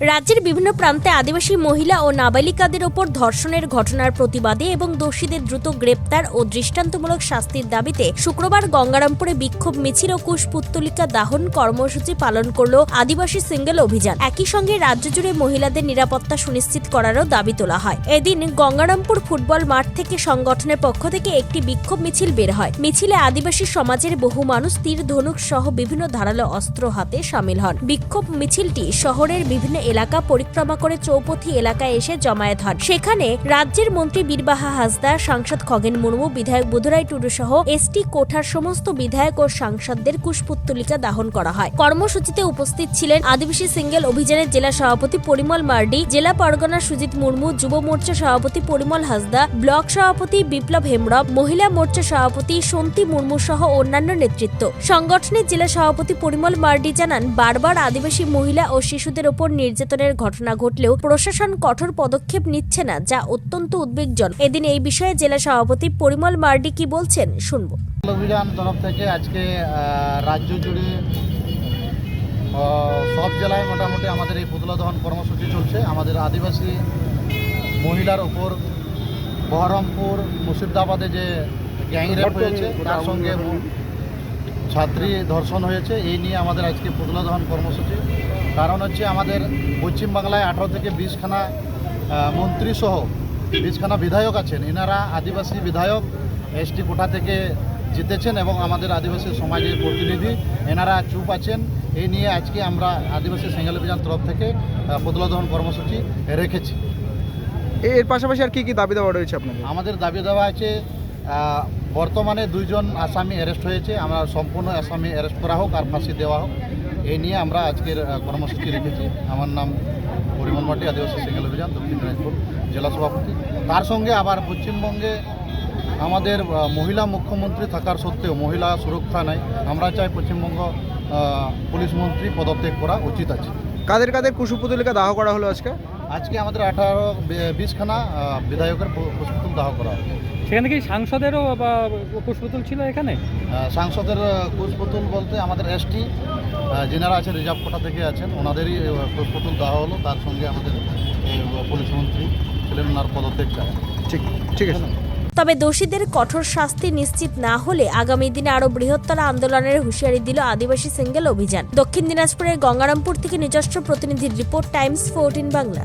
রাজ্যের বিভিন্ন প্রান্তে আদিবাসী মহিলা ও নাবালিকাদের ওপর ধর্ষণের ঘটনার প্রতিবাদে এবং দোষীদের দ্রুত গ্রেপ্তার ও দৃষ্টান্তমূলক শাস্তির দাবিতে শুক্রবার গঙ্গারামপুরে বিক্ষোভ মিছিল ও কুশপুত্তলিকা দাহন কর্মসূচি পালন করল আদিবাসী সিঙ্গেল অভিযান। একই সঙ্গে রাজ্য জুড়ে মহিলাদের নিরাপত্তা সুনিশ্চিত করারও দাবি তোলা হয়। এদিন গঙ্গারামপুর ফুটবল মাঠ থেকে সংগঠনের পক্ষ থেকে একটি বিক্ষোভ মিছিল বের হয়। মিছিলে আদিবাসী সমাজের বহু মানুষ তীর, ধনুক সহ বিভিন্ন ধারালো অস্ত্র হাতে সামিল হন। বিক্ষোভ মিছিলটি শহরের বিভিন্ন এলাকা পরিক্রমা করে চৌপথি এলাকায় এসে জমায়েত হন। সেখানে রাজ্যের মন্ত্রী বীরবাহা হাসদা সাংসদ খগেন মুর্মু, বিধায়ক বুধরাই টুডু সহ এসটি কোঠার সমস্ত বিধায়ক ও সাংসদদের কুশপুত্তলিকা দাহন করা হয়। কর্মসূচিতে উপস্থিত ছিলেন আদিবাসী সিঙ্গেল অভিযানের জেলা সভাপতি পরিমল মার্ডি, জেলা পরগনা সুজিত মুর্মু, যুব মোর্চা সভাপতি পরিমল হাসদা ব্লক সভাপতি বিপ্লব হেমরব মহিলা মোর্চা সভাপতি সন্তী মুর্মু সহ অন্যান্য নেতৃত্ব। সংগঠনের জেলা সভাপতি পরিমল মার্ডি জানান, বারবার আদিবাসী মহিলা ও শিশুদের ওপর নির্যাতনের ঘটনা ঘটলেও প্রশাসন কঠোর পদক্ষেপ নিচ্ছে না যা অত্যন্ত উদ্বেগজনক। এদিন এই বিষয়ে জেলা সভাপতি পরিমল মার্ডি কি বলছেন শুনব। অভিযান তরফ থেকে আজকে রাজ্য জুড়ে সব জেলায় মোটামুটি আমাদের এই পুতলা দহন কর্মসূচি চলছে। আমাদের আদিবাসী মহিলার ওপর বহরমপুর মুর্শিদাবাদে যে গ্যাং রেপ হয়েছে তার সঙ্গে ছাত্রী ধর্ষণ হয়েছে এই নিয়ে আমাদের আজকে পুতলা দহন কর্মসূচি। কারণ হচ্ছে আমাদের পশ্চিমবাংলায় আঠারো থেকে বিশখানা মন্ত্রী সহ বিশখানা বিধায়ক আছেন। এনারা আদিবাসী বিধায়ক এসটি কোটা থেকে জিতেছেন এবং আমাদের আদিবাসী সমাজের প্রতিনিধি এনারা চুপ আছেন। এই নিয়ে আজকে আমরা আদিবাসী সিঙ্গেল অভিযান তরফ থেকে পুতলা দহন কর্মসূচি রেখেছি। এর পাশাপাশি আর কি কি দাবি দেওয়া রয়েছে আপনাদের? আমাদের দাবি দেওয়া আছে বর্তমানে দুইজন আসামি অ্যারেস্ট হয়েছে। আমরা সম্পূর্ণ আসামি অ্যারেস্ট করা হোক আর ফাঁসি দেওয়া হোক এই নিয়ে আমরা আজকের কর্মসূচি রেখেছি। আমার নাম পরিমল মাটি, আদিবাসী সিঙ্গেল অভিযান দক্ষিণ দিনাজপুর জেলা সভাপতি। তার সঙ্গে আবার পশ্চিমবঙ্গে আমাদের মহিলা মুখ্যমন্ত্রী থাকার সত্ত্বেও মহিলা সুরক্ষা নাই। আমরা চাই পশ্চিমবঙ্গ পুলিশ মন্ত্রী পদত্যাগ করা উচিত আছে। কাদের কাদের কুশুপুতলিকা দাহ করা হলো আজকে? আজকে আমাদের আঠারো বিশখানা বিধায়কের পুষ্পতুল দাহ করা হবে। সেখানে কি সাংসদেরও বা পুষ্পতুল ছিল এখানে? সাংসদের পুষ্পতুল বলতে আমাদের এসটি যেনারা আছেন রিজার্ভ কোটা থেকে আছেন ওনাদেরই পুষ্পতুল দাহ হলো তার সঙ্গে আমাদের এই, পুলিশ মন্ত্রী ছিলেন ওনার পদত্যাগ ঠিক ঠিক আছে। তবে দোষীদের কঠোর শাস্তি নিশ্চিত না হলে আগামী দিনে আরও বৃহত্তর আন্দোলনের হুঁশিয়ারি দিল আদিবাসী সিঙ্গেল অভিযান। দক্ষিণ দিনাজপুরের গঙ্গারামপুর থেকে নিজস্ব প্রতিনিধির রিপোর্ট, টাইমস, ফোরটিন বাংলা।